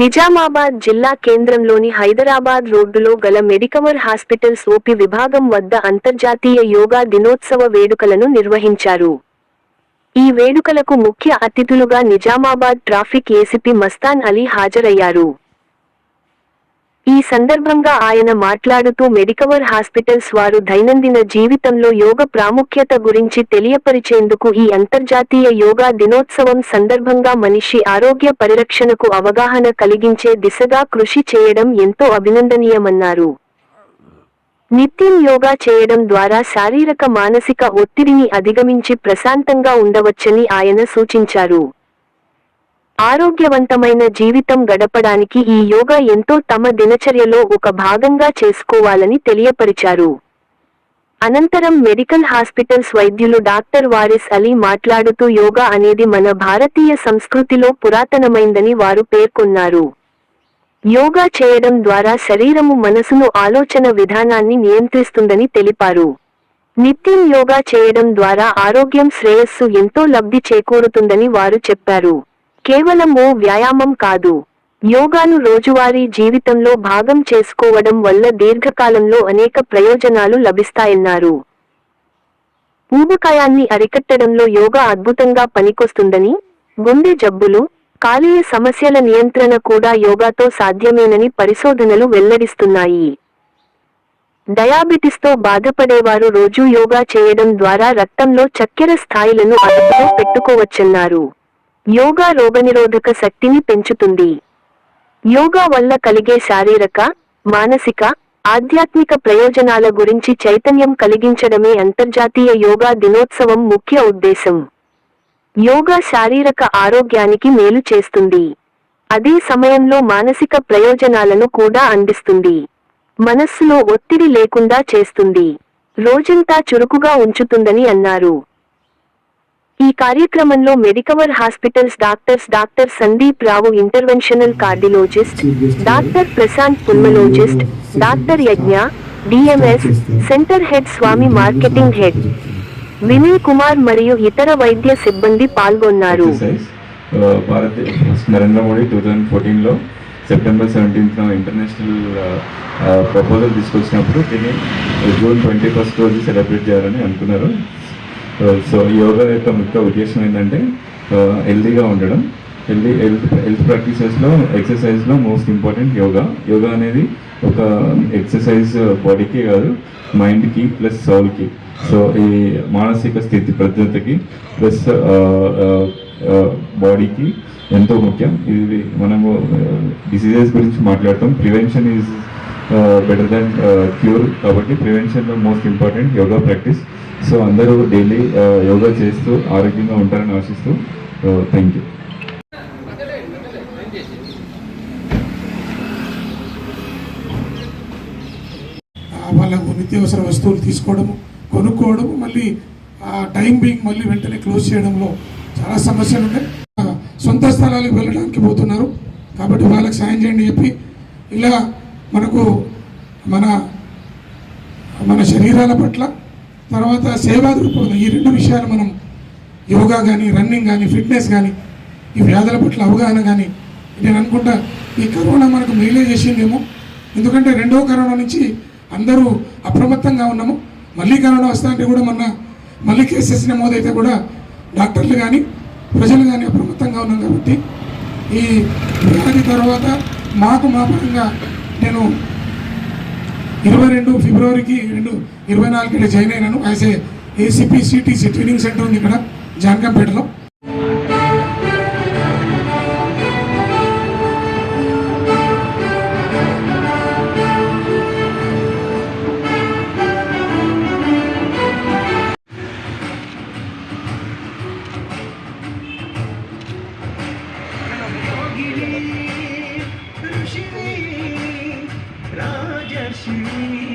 నిజామాబాద్ జిల్లా కేంద్రంలోని హైదరాబాద్ రోడ్డులో గల మెడికవర్ హాస్పిటల్స్ సోపి విభాగం వద్ద అంతర్జాతీయ యోగా దినోత్సవ వేడుకలను నిర్వహించారు. ఈ వేడుకలకు ముఖ్య అతిథులుగా నిజామాబాద్ ట్రాఫిక్ ఏసీపీ మస్తాన్ అలీ హాజరయ్యారు. ఈ సందర్భంగా ఆయన మాట్లాడుతూ మెడికవర్ హాస్పిటల్స్ వారు దైనందిన జీవితంలో యోగ ప్రాముఖ్యత గురించి తెలియపరిచేందుకు ఈ అంతర్జాతీయ యోగా దినోత్సవం సందర్భంగా మనిషి ఆరోగ్య పరిరక్షణకు అవగాహన కలిగించే దిశగా కృషి చేయడం ఎంతో అభినందనీయమన్నారు. నిత్యం యోగా చేయడం ద్వారా శారీరక మానసిక ఒత్తిడిని అధిగమించి ప్రశాంతంగా ఉండవచ్చని ఆయన సూచించారు. ఆరోగ్యవంతమైన జీవితం గడపడానికి ఈ యోగా ఎంతో తమ దినచర్యలో ఒక భాగంగా చేసుకోవాలని తెలియపరిచారు. అనంతరం మెడికల్ హాస్పిటల్స్ వైద్యులు డాక్టర్ వారిస్ అలీ మాట్లాడుతూ యోగా అనేది మన భారతీయ సంస్కృతిలో పురాతనమైందని వారు పేర్కొన్నారు. యోగా చేయడం ద్వారా శరీరము మనసును ఆలోచన విధానాన్ని నియంత్రిస్తుందని తెలిపారు. నిత్యం యోగా చేయడం ద్వారా ఆరోగ్యం శ్రేయస్సు ఎంతో లబ్ధి చేకూరుతుందని వారు చెప్పారు. కేవలం ఓ వ్యాయామం కాదు. యోగాను రోజువారీ జీవితంలో భాగం చేసుకోవడం వల్ల దీర్ఘకాలంలో అనేక ప్రయోజనాలు లభిస్తాయన్నారు. ఊబకాయాన్ని అరికట్టడంలో యోగా అద్భుతంగా పనికొస్తుందని గుండె జబ్బులు కాలేయ సమస్యల నియంత్రణ కూడా యోగాతో సాధ్యమేనని పరిశోధనలు వెల్లడిస్తున్నాయి. డయాబెటిస్తో బాధపడేవారు రోజూ యోగా చేయడం ద్వారా రక్తంలో చక్కెర స్థాయిలను అదుపులో పెట్టుకోవచ్చన్నారు. యోగా రోగనిరోధక శక్తిని పెంచుతుంది. యోగా వల్ల కలిగే శారీరక మానసిక ఆధ్యాత్మిక ప్రయోజనాల గురించి చైతన్యం కలిగించడమే అంతర్జాతీయ యోగా దినోత్సవం ముఖ్య ఉద్దేశం. యోగా శారీరక ఆరోగ్యానికి మేలు చేస్తుంది. అదే సమయంలో మానసిక ప్రయోజనాలను కూడా అందిస్తుంది. మనస్సులో ఒత్తిడి లేకుండా చేస్తుంది. రోజంతా చురుకుగా ఉంచుతుందని అన్నారు. ఈ కార్యక్రమంలో Medicover hospitals doctors doctor Sandeep Rao interventional cardiologist doctor Prashanth pulmonologist doctor Yagna DMS centre head Swamy marketing head Vinay Kumar మరియు ఇతర వైద్య సిబ్బంది పాల్గొన్నారు. Uh, Narendra Modi two thousand ఫోర్టీన్లో సెప్టెంబర్ సెవెంటీన్త్న ఇంటర్నేషనల్ ప్రపోజల్ తీసుకొచ్చినప్పుడు దీన్ని జూన్ ట్వంటీ ఫస్ట్ రోజు సెలబ్రేట్ చేయాలని అనుకున్నారు. Uh, సో యోగా యొక్క ముఖ్య ఉద్దేశం ఏంటంటే uh, హెల్దీగా ఉండడం. హెల్దీ హెల్త్ హెల్త్ ప్రాక్టీసెస్లో ఎక్సర్సైజ్లో మోస్ట్ ఇంపార్టెంట్ యోగా యోగా అనేది ఒక ఎక్సర్సైజ్ uh, బాడీకి కాదు మైండ్కి ప్లస్ సౌల్కి సో ఈ మానసిక స్థితి ప్రజ్ఞతకి ప్లస్ బాడీకి ఎంతో ముఖ్యం. ఇది మనము డిసీజెస్ గురించి మాట్లాడటం prevention is better than cure కాబట్టి ప్రివెన్షన్లో most important yoga practice so అందరూ డైలీ యోగా చేస్తూ ఆరోగ్యంగా ఉంటారని ఆశిస్తూ థ్యాంక్ యూ వాళ్ళకు నిత్యావసర వస్తువులు తీసుకోవడము కొనుక్కోవడము మళ్ళీ ఆ టైం బీయింగ్ మళ్ళీ వెంటనే క్లోజ్ చేయడంలో చాలా సమస్యలు ఉన్నాయి. సొంత స్థలాలకు వెళ్ళడానికి పోతున్నారు. కాబట్టి వాళ్ళకి సాయం చేయండి చెప్పి ఇలా మనకు మన మన శరీరాల పట్ల తర్వాత సేవా దృక్పథం ఈ రెండు విషయాలు మనం యోగా కానీ రన్నింగ్ కానీ ఫిట్నెస్ కానీ ఈ వ్యాధుల పట్ల అవగాహన కానీ నేను అనుకుంటా ఈ కరోనా మనకు మేలే చేసిందేమో. ఎందుకంటే రెండో కరోనా నుంచి అందరూ అప్రమత్తంగా ఉన్నాము. మళ్ళీ కరోనా వస్తాయంటే కూడా మొన్న మళ్ళీ కేసెస్ నమోదైతే కూడా డాక్టర్లు కానీ ప్రజలు కానీ అప్రమత్తంగా ఉన్నాం కాబట్టి ఈ వ్యాధి తర్వాత మాకు మా పరంగా నేను ఇరవై రెండు ఫిబ్రవరికి రెండు ఇరవై నాలుగు జాయిన్ అయినాను. As a ACP CTC training centre ఉంది ఇక్కడ జాన్కంపేటలో. see.